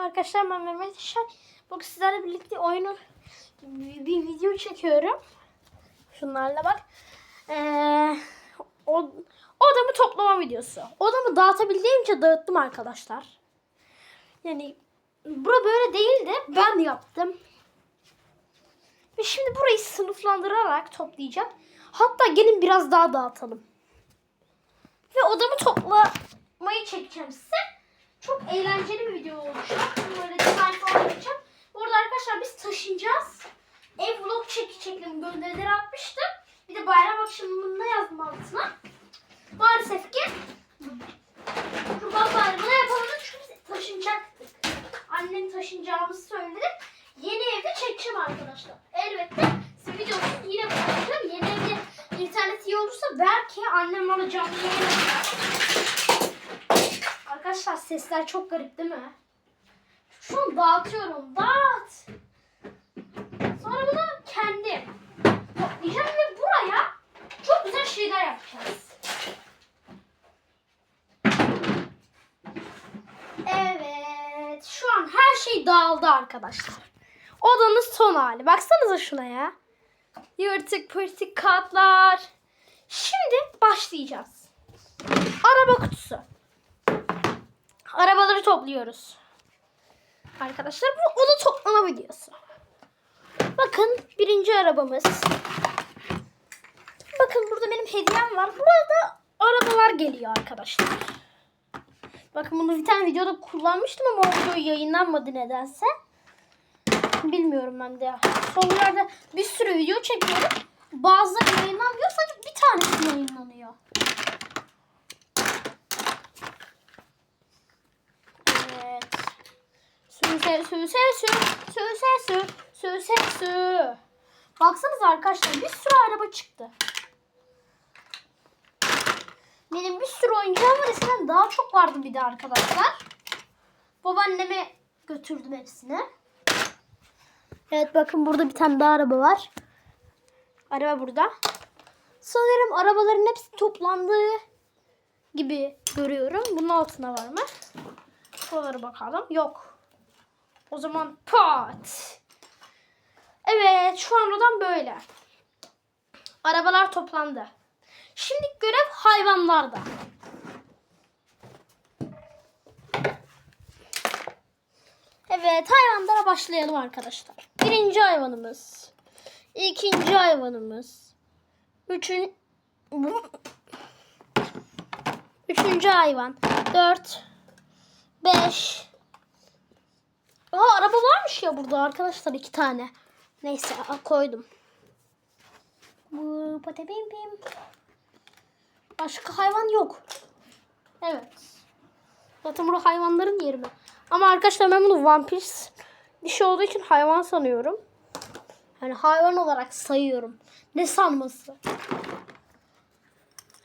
Arkadaşlar ben Mehmet Şen. Bugün sizlerle birlikte oyunu bir video çekiyorum. Şunlarla bak. Ee, o, odamı toplama videosu. Odamı dağıtabildiğimce dağıttım arkadaşlar. Yani bura böyle değildi. Ben yaptım. Ve şimdi burayı sınıflandırarak toplayacağım. Hatta gelin biraz daha dağıtalım. Ve odamı toplamayı çekeceğim size. Çok eğlenceli bir video olacak. Böyle design falan yapacağım. Bu arada arkadaşlar biz taşınacağız. Ev vlog çekeceklerim gönderileri atmıştım. Bir de bayram akşamında yazdım altına. Maalesef ki Kurban Bayramı'na yapamadık çünkü biz taşınacaktık. Annem taşınacağımızı söyledi. Yeni evde çekeceğim arkadaşlar. Elbette size videosu yine paylaşacağım. Yeni evde internet iyi olursa belki annem bana canlı sesler çok garip değil mi? Şu an dağıtıyorum. Dağıt. Sonra bunu kendim toplayacağım ve buraya çok güzel şeyler yapacağız. Evet. Şu an her şey dağıldı arkadaşlar. Odanın son hali. Baksanıza şuna ya. Yırtık pırtık katlar. Şimdi başlayacağız. Araba kutusu. Arabaları topluyoruz. Arkadaşlar bu onu toplama videosu. Bakın birinci arabamız. Bakın burada benim hediyem var. Burada arabalar geliyor arkadaşlar. Bakın bunu bir tane videoda kullanmıştım ama o video yayınlanmadı nedense. Bilmiyorum ben de. Son yerde bir sürü video çekiyorum. Bazıları yayınlanmıyor sadece bir tanesi yayınlanıyor. Evet. Süse süse sü süse sü süse sü. Baksanıza arkadaşlar bir sürü araba çıktı. Benim bir sürü oyuncağım var. Eskiden daha çok vardı bir de arkadaşlar. Babaanneme götürdüm hepsini. Evet bakın burada bir tane daha araba var. Araba burada. Sanırım arabaların hepsi toplandığı gibi görüyorum. Bunun altına var mı? Şuralara bakalım. Yok. O zaman pat. Evet şu an odam böyle. Arabalar toplandı. Şimdi görev hayvanlarda. Evet hayvanlara başlayalım arkadaşlar. Birinci hayvanımız. ikinci hayvanımız. Üçün... Üçüncü hayvan. Dört. Beş. Aa araba varmış ya burada arkadaşlar iki tane. Neyse koydum. Bu pate bim bim. Başka hayvan yok. Evet. Zaten burada hayvanların yeri mi? Ama arkadaşlar ben bunu vampir dişi olduğu için hayvan sanıyorum. Yani hayvan olarak sayıyorum. Ne sanması?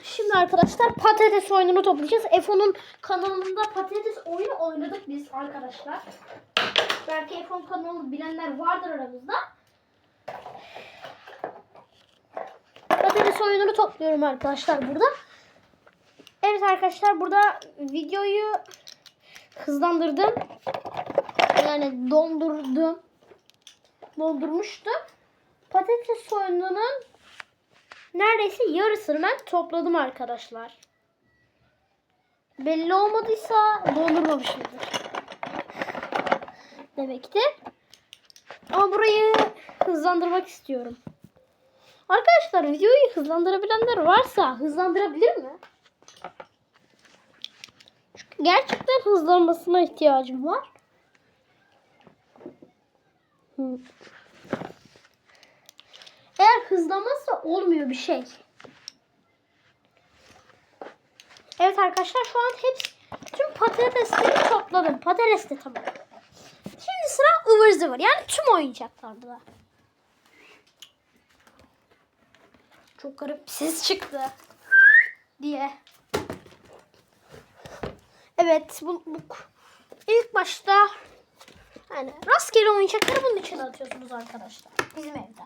Şimdi arkadaşlar patates oyununu toplayacağız. Efo'nun kanalında patates oyunu oynadık biz arkadaşlar. Belki Efon kanalı bilenler vardır aramızda. Patates oyununu topluyorum arkadaşlar burada. Evet arkadaşlar burada videoyu hızlandırdım. Yani dondurdum. Dondurmuştum. Patates oyununun neredeyse yarısını ben topladım arkadaşlar. Belli olmadıysa dondurmamışımdır. Demektir. Ama burayı hızlandırmak istiyorum. Arkadaşlar videoyu hızlandırabilenler varsa hızlandırabilir mi? Çünkü gerçekten hızlanmasına ihtiyacım var. Eğer hızlanmazsa olmuyor bir şey. Evet arkadaşlar şu an hepsi tüm patatesleri topladım. Patates de tamam. Ivır zıvır yani tüm oyuncaklarda. Çok garip bir ses çıktı. Diye. Evet bu, bu ilk başta yani rastgele oyuncakları bunun içine atıyorsunuz arkadaşlar. Bizim evde.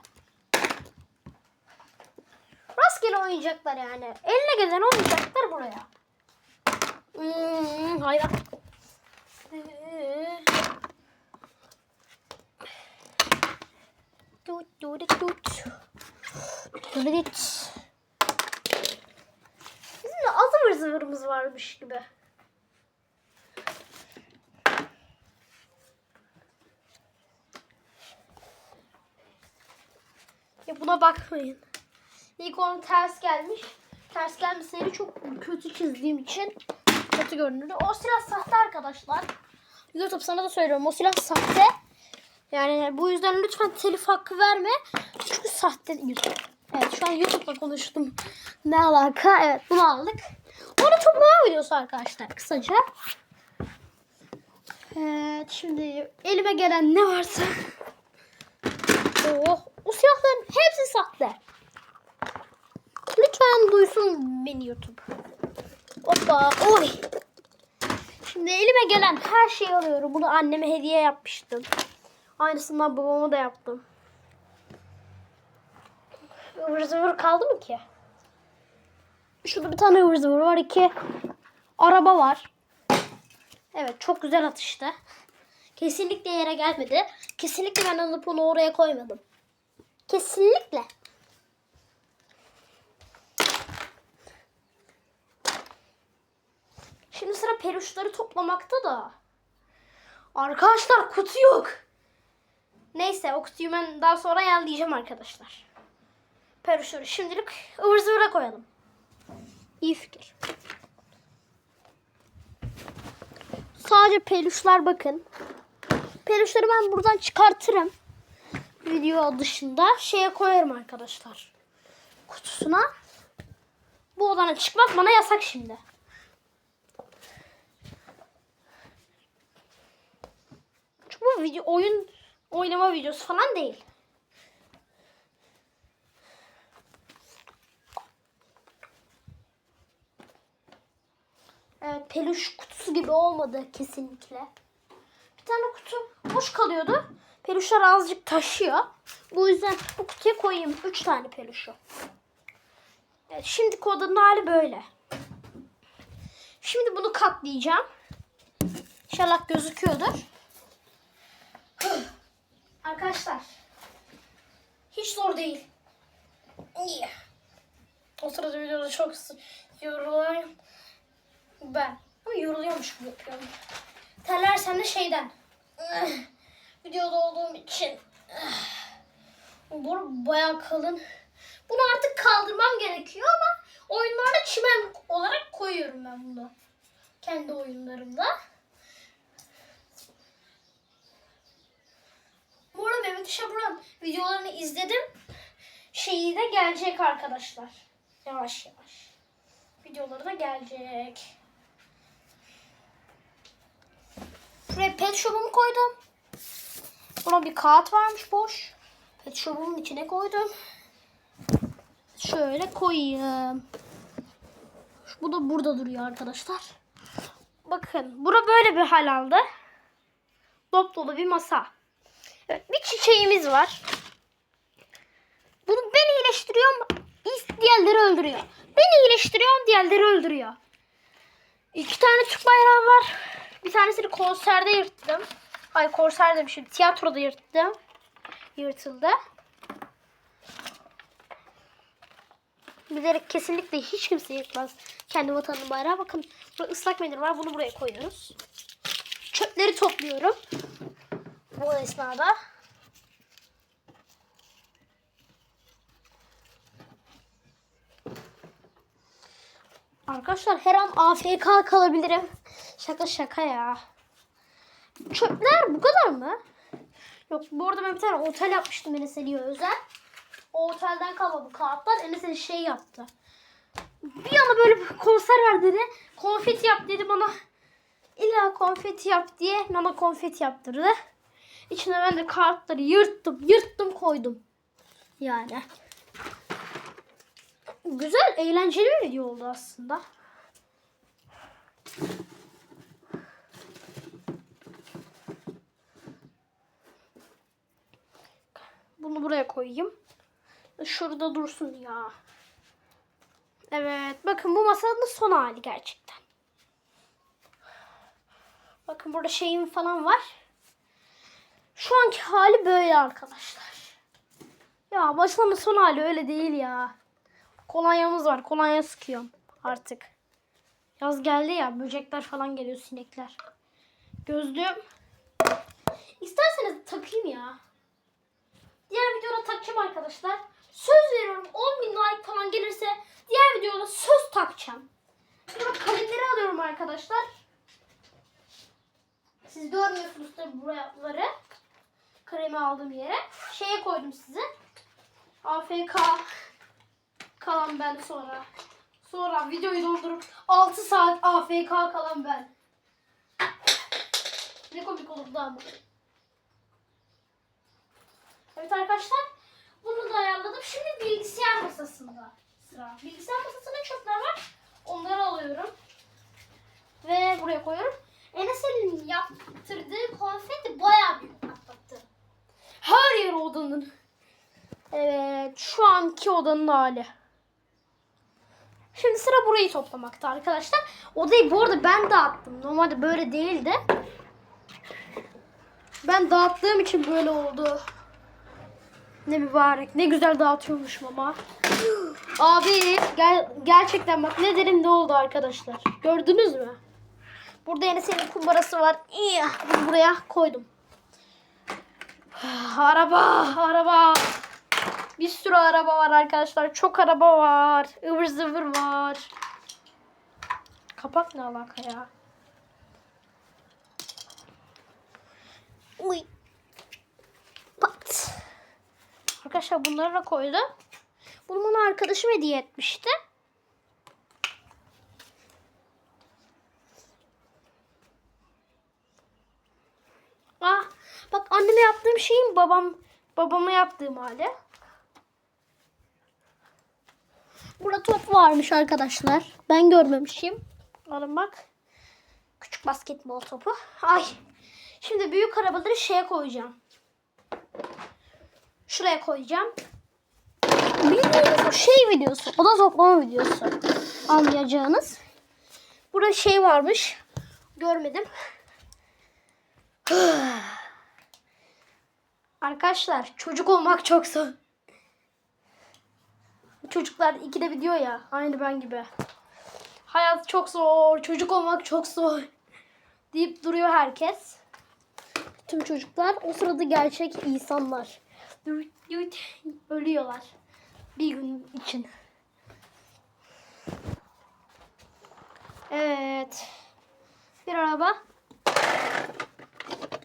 Rastgele oyuncaklar yani. Eline gelen oyuncaklar buraya. Hmm. Ee, Dudit dut. Dudit. Bizim de az ıvır zıvırımız varmış gibi. Ya buna bakmayın. İlk onun ters gelmiş. Ters gelmeseydi çok kötü çizdiğim için kötü görünürdü. O silah sahte arkadaşlar. YouTube sana da söylüyorum. O silah sahte. Yani bu yüzden lütfen telif hakkı verme. Çünkü sahte YouTube. Evet şu an YouTube'la konuştum. Ne alaka? Evet bunu aldık. Onu toplama videosu arkadaşlar kısaca. Evet şimdi elime gelen ne varsa. Oh, o silahların hepsi sahte. Lütfen duysun beni YouTube. Hoppa oy. Şimdi elime gelen her şeyi alıyorum. Bunu anneme hediye yapmıştım. Aynısından babama da yaptım. Ivır zıvır kaldı mı ki? Şurada bir tane ıvır zıvır var. iki araba var. Evet çok güzel atıştı. Kesinlikle yere gelmedi. Kesinlikle ben alıp onu oraya koymadım. Kesinlikle. Şimdi sıra peruşları toplamakta da. Arkadaşlar kutu yok. Neyse o kutuyu ben daha sonra ayarlayacağım arkadaşlar. Peruşları şimdilik ıvır zıvıra koyalım. İyi fikir. Sadece peluşlar bakın. Peluşları ben buradan çıkartırım. Video dışında şeye koyarım arkadaşlar. Kutusuna. Bu odanın çıkmak bana yasak şimdi. Çünkü bu video oyun oynama videosu falan değil. Evet, peluş kutusu gibi olmadı kesinlikle. Bir tane kutu boş kalıyordu. Peluşlar azıcık taşıyor. Bu yüzden bu kutuya koyayım. Üç tane peluşu. Evet, şimdi kodun hali böyle. Şimdi bunu katlayacağım. İnşallah gözüküyordur. Arkadaşlar. Hiç zor değil. İyi. O sırada videoda çok yoruluyorum. Ben. Ama yoruluyormuş gibi yapıyorum. Terlersem de şeyden. Videoda olduğum için. Bu bayağı kalın. Bunu artık kaldırmam gerekiyor ama oyunlarda çimen olarak koyuyorum ben bunu. Kendi oyunlarımda. Arada Mehmet Şaburan videolarını izledim. Şeyi de gelecek arkadaşlar. Yavaş yavaş. Videoları da gelecek. Şuraya pet shop'umu koydum. Buna bir kağıt varmış boş. Pet shop'umun içine koydum. Şöyle koyayım. Bu da burada duruyor arkadaşlar. Bakın bura böyle bir hal aldı. Dop dolu bir masa. Bir çiçeğimiz var. Bunu ben iyileştiriyorum. Diğerleri öldürüyor. Ben iyileştiriyorum. Diğerleri öldürüyor. İki tane Türk bayrağı var. Bir tanesini konserde yırttım. Ay konser demişim. Tiyatroda yırttım. Yırtıldı. Bilerek kesinlikle hiç kimse yırtmaz. Kendi vatanının bayrağı. Bakın burada ıslak mendil var. Bunu buraya koyuyoruz. Çöpleri topluyorum. Bu esnada. Arkadaşlar her an AFK kalabilirim. Şaka şaka ya. Çöpler bu kadar mı? Yok bu arada ben bir tane otel yapmıştım Enes Ali'ye özel. O otelden kalma bu kağıtlar. Enes Ali şey yaptı. Bir anda böyle bir konser ver dedi. Konfeti yap dedi bana. İlla konfeti yap diye bana konfeti yaptırdı. İçine ben de kağıtları yırttım, yırttım koydum. Yani. Güzel, eğlenceli bir video oldu aslında. Bunu buraya koyayım. Şurada dursun ya. Evet, bakın bu masanın son hali gerçekten. Bakın burada şeyim falan var. Şu anki hali böyle arkadaşlar. Ya başlama son hali öyle değil ya. Kolonyamız var. Kolonya sıkıyorum artık. Yaz geldi ya. Böcekler falan geliyor. Sinekler. Gözlüğüm. İsterseniz takayım ya. Diğer videoda takacağım arkadaşlar. Söz veriyorum 10 bin like falan gelirse diğer videoda söz takacağım. Bak kalemleri alıyorum arkadaşlar. Siz görmüyorsunuz tabi buraları. Kalemi aldığım yere. Şeye koydum size. AFK kalan ben sonra. Sonra videoyu doldurup 6 saat AFK kalan ben. Ne komik olurdu ama. Evet arkadaşlar. Bunu da ayarladım. Şimdi bilgisayar masasında sıra. Bilgisayar masasında çöpler var. Onları alıyorum. Ve buraya koyuyorum. Enes'in yaptırdığı konfeti bayağı büyük. Her yer odanın. Evet. Şu anki odanın hali. Şimdi sıra burayı toplamakta arkadaşlar. Odayı bu arada ben dağıttım. Normalde böyle değildi. Ben dağıttığım için böyle oldu. Ne mübarek. Ne güzel dağıtıyormuşum ama. Abi gel, gerçekten bak ne derin ne oldu arkadaşlar. Gördünüz mü? Burada yine senin kumbarası var. İyi. Bunu buraya koydum. Araba, araba. Bir sürü araba var arkadaşlar. Çok araba var. ıvır zıvır var. Kapak ne alaka ya? Uy. Pat. Arkadaşlar bunları da koydum. Bunu bana arkadaşım hediye etmişti. Ah, bak anneme yaptığım şeyin babam babama yaptığım hali. Burada top varmış arkadaşlar. Ben görmemişim. Alın bak. Küçük basketbol topu. Ay. Şimdi büyük arabaları şeye koyacağım. Şuraya koyacağım. Bildiğiniz şey videosu. Oda toplama videosu. Anlayacağınız. Burada şey varmış. Görmedim. Arkadaşlar çocuk olmak çok zor. Çocuklar ikide bir diyor ya. Aynı ben gibi. Hayat çok zor. Çocuk olmak çok zor. Deyip duruyor herkes. Tüm çocuklar o sırada gerçek insanlar. Ölüyorlar. Bir gün için. Evet. Bir araba.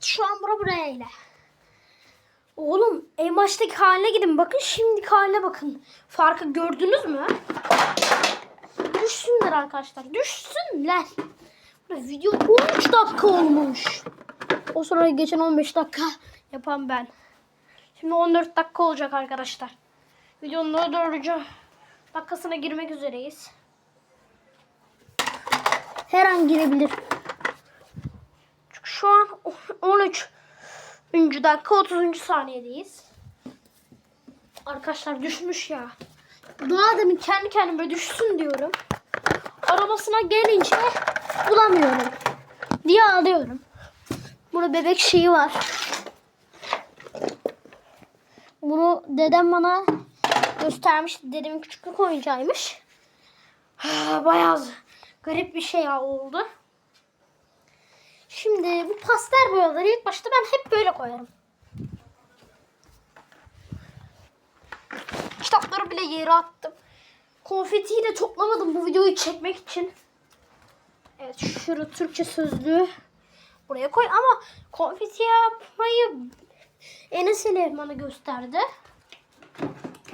Şu an bura buraya ile. Oğlum en baştaki haline gidin. Bakın şimdiki haline bakın. Farkı gördünüz mü? Düşsünler arkadaşlar. Düşsünler. Burada video 13 dakika olmuş. O sonra geçen 15 dakika yapan ben. Şimdi 14 dakika olacak arkadaşlar. Videonun 14. dakikasına girmek üzereyiz. Her an girebilir. Çünkü şu an 13. dakika 30. saniyedeyiz. Arkadaşlar düşmüş ya. Daha demin kendi kendime düşsün diyorum. Arabasına gelince bulamıyorum. Diye ağlıyorum. Burada bebek şeyi var. Bunu dedem bana göstermiş. Dedemin küçüklük oyuncağıymış. Bayağı garip bir şey oldu. Şimdi bu pastel boyaları ilk başta ben hep böyle koyarım. Kitapları bile yere attım. Konfetiyi de toplamadım bu videoyu çekmek için. Evet şurada Türkçe sözlüğü buraya koy ama konfeti yapmayı Enes ile bana gösterdi.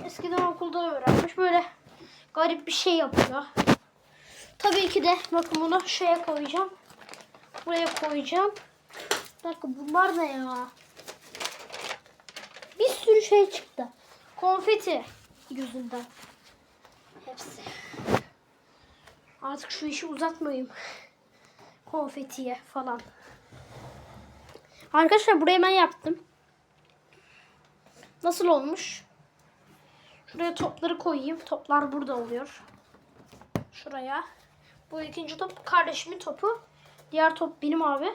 Eskiden okulda öğrenmiş. Böyle garip bir şey yapıyor. Tabii ki de bakın bunu şeye koyacağım. Buraya koyacağım. Bir dakika bunlar ne ya? Bir sürü şey çıktı. Konfeti yüzünden. Hepsi. Artık şu işi uzatmayayım. Konfetiye falan. Arkadaşlar burayı ben yaptım. Nasıl olmuş? Şuraya topları koyayım. Toplar burada oluyor. Şuraya. Bu ikinci top kardeşimin topu. Diğer top benim abi.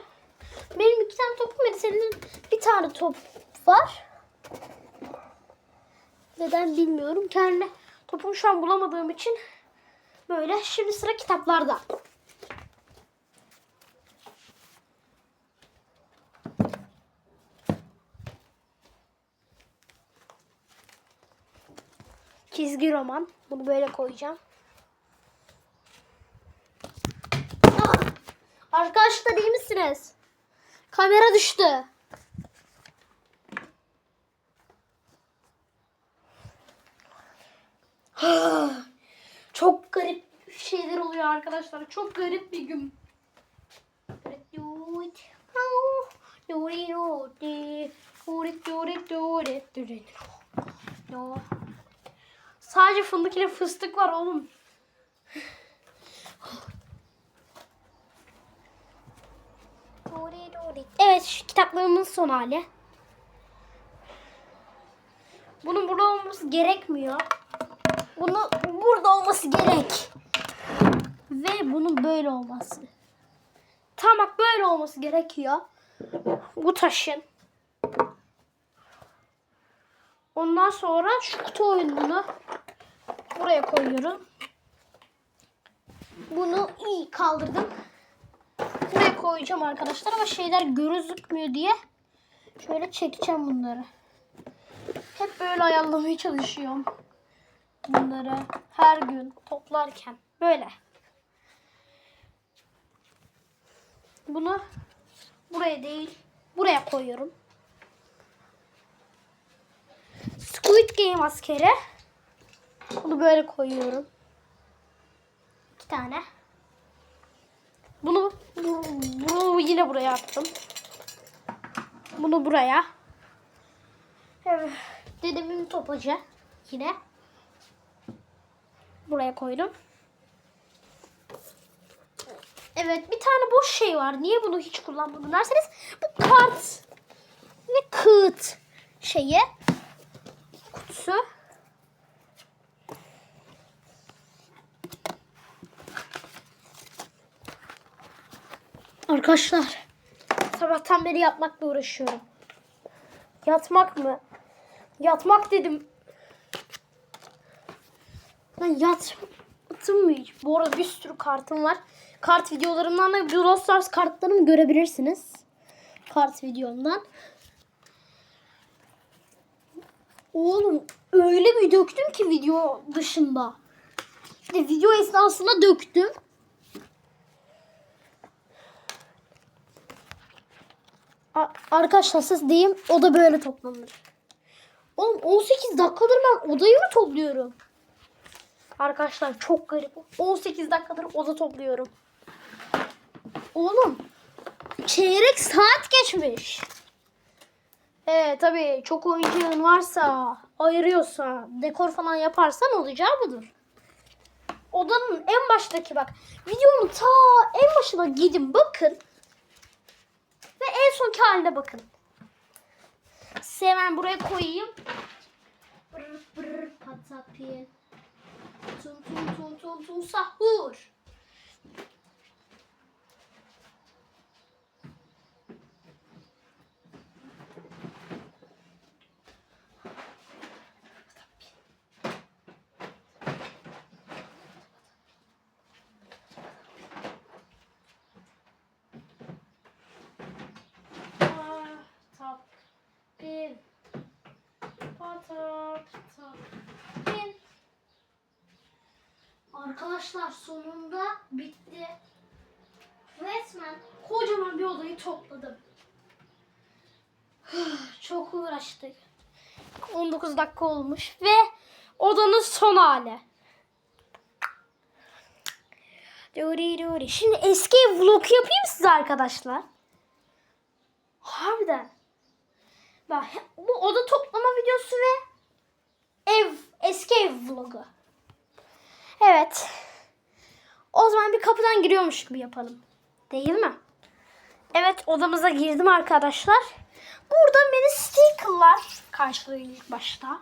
Benim iki tane topum var. Senin bir tane top var. Neden bilmiyorum. Kendi topumu şu an bulamadığım için böyle. Şimdi sıra kitaplarda. Çizgi roman. Bunu böyle koyacağım. Arkadaşlar iyi misiniz? Kamera düştü. Çok garip şeyler oluyor arkadaşlar. Çok garip bir gün. Sadece fındık ile fıstık var oğlum. Evet şu kitaplarımın son hali. Bunun burada olması gerekmiyor. Bunu burada olması gerek. Ve bunun böyle olması. Tam bak böyle olması gerekiyor. Bu taşın. Ondan sonra şu kutu oyununu buraya koyuyorum. Bunu iyi kaldırdım. Koyacağım arkadaşlar ama şeyler gözükmüyor diye şöyle çekeceğim bunları. Hep böyle ayarlamaya çalışıyorum. Bunları her gün toplarken böyle. Bunu buraya değil buraya koyuyorum. Squid Game askeri. Bunu böyle koyuyorum. İki tane. Bunu, bu- bunu yine buraya attım. Bunu buraya. Evet. Dedemin topacı yine. Buraya koydum. Evet bir tane boş şey var. Niye bunu hiç kullanmadım derseniz bu kart ve kağıt şeyi kutusu. Arkadaşlar sabahtan beri yatmakla uğraşıyorum. Yatmak mı? Yatmak dedim. Ben yattım mı hiç? Bu arada bir sürü kartım var. Kart videolarımdan da Brawl Stars kartlarımı görebilirsiniz. Kart videomdan. Oğlum öyle bir döktüm ki video dışında. De video esnasında döktüm. Arkadaşlar siz diyeyim o da böyle toplanır. Oğlum 18 dakikadır ben odayı mı topluyorum? Arkadaşlar çok garip. 18 dakikadır oda topluyorum. Oğlum çeyrek saat geçmiş. Evet tabii çok oyuncağın varsa, ayırıyorsa, dekor falan yaparsan olacağı budur. Odanın en baştaki bak. Videonun ta en başına gidin bakın. Ve en sonki haline bakın. Size hemen buraya koyayım. Brr brr patapin. Tum tum tum tum tum sahur. Patapin. Arkadaşlar sonunda bitti. Resmen kocaman bir odayı topladım. Çok uğraştık. 19 dakika olmuş ve odanın son hali. Duri duri. Şimdi eski vlog yapayım size arkadaşlar. Harbiden. Bu oda toplama videosu ve ev eski ev vlogu. Evet. O zaman bir kapıdan giriyormuş gibi yapalım. Değil mi? Evet odamıza girdim arkadaşlar. Burada beni stickerlar karşılıyor ilk başta.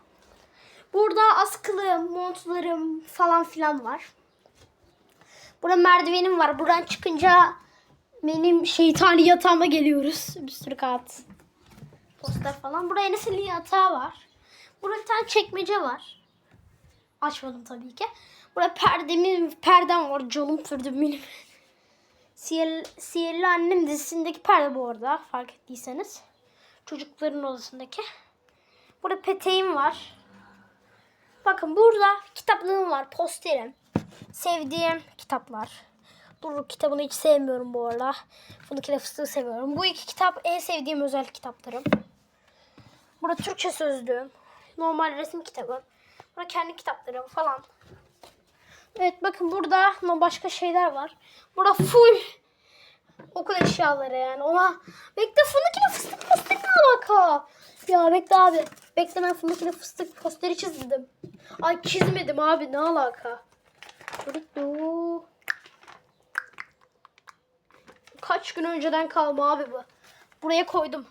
Burada askılı montlarım falan filan var. Burada merdivenim var. Buradan çıkınca benim şeytani yatağıma geliyoruz. Bir sürü kağıt. Poster falan. Burada Enes'in yatağı var. Burada bir tane çekmece var. Açmadım tabii ki. Burada perdemin, perdem var. Canım perdem benim. Sihirli, Sihirli Annem dizisindeki perde bu arada. Fark ettiyseniz. Çocukların odasındaki. Burada peteğim var. Bakın burada kitaplığım var. Posterim. Sevdiğim kitaplar. Dur kitabını hiç sevmiyorum bu arada. Fındık fıstığı seviyorum. Bu iki kitap en sevdiğim özel kitaplarım. Burada Türkçe sözlüğüm. Normal resim kitabım. Burada kendi kitaplarım falan. Evet bakın burada başka şeyler var. Burada full okul eşyaları yani. Ona bekle fındık ile fıstık fıstık ne alaka? Ya bekle abi. Bekle ben fındık ile fıstık posteri çizdim. Ay çizmedim abi ne alaka? Burito. Kaç gün önceden kalma abi bu. Buraya koydum.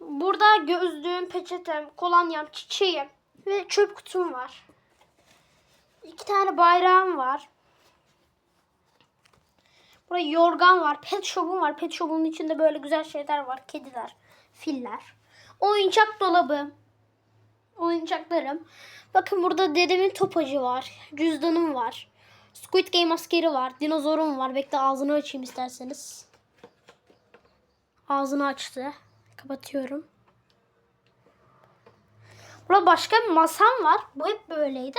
Burada gözlüğüm, peçetem, kolonyam, çiçeğim ve çöp kutum var. İki tane bayrağım var. Burada yorgan var. Pet shop'um var. Pet shop'un içinde böyle güzel şeyler var. Kediler, filler. Oyuncak dolabı. Oyuncaklarım. Bakın burada dedemin topacı var. Cüzdanım var. Squid Game askeri var. Dinozorum var. Bekle ağzını açayım isterseniz. Ağzını açtı. Kapatıyorum. Burada başka bir masam var. Bu hep böyleydi.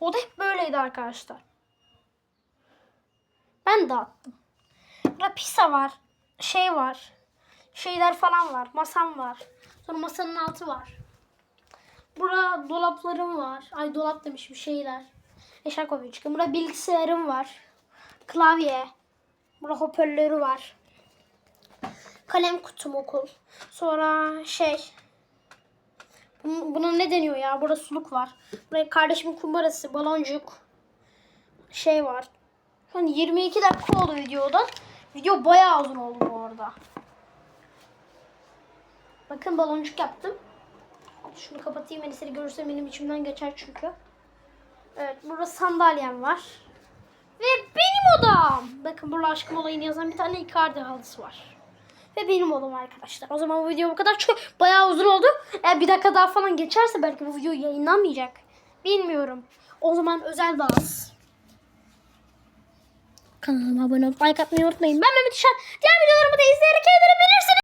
O da hep böyleydi arkadaşlar. Ben dağıttım. Burada pizza var. Şey var. Şeyler falan var. Masam var. Sonra masanın altı var. Burada dolaplarım var. Ay dolap demişim şeyler. Eşya koyuyor çıkın. Burada bilgisayarım var. Klavye. Burada hoparlörü var. Kalem kutum okul. Sonra şey. Buna ne deniyor ya? Burada suluk var. Buraya kardeşimin kumbarası, baloncuk. Şey var. Hani 22 dakika oldu videoda. Video bayağı uzun oldu bu arada. Bakın baloncuk yaptım. Şunu kapatayım. Enisleri görürse benim içimden geçer çünkü. Evet burada sandalyem var. Ve benim odam. Bakın burada aşkım olayını yazan bir tane Icardi halısı var. Ve benim odam arkadaşlar. O zaman bu video bu kadar çok bayağı uzun oldu. Eğer bir dakika daha falan geçerse belki bu video yayınlanmayacak. Bilmiyorum. O zaman özel dans. Kanalıma abone olup like atmayı unutmayın. Ben Mehmet İşan. Diğer videolarımı da izleyerek eğlenebilirsiniz.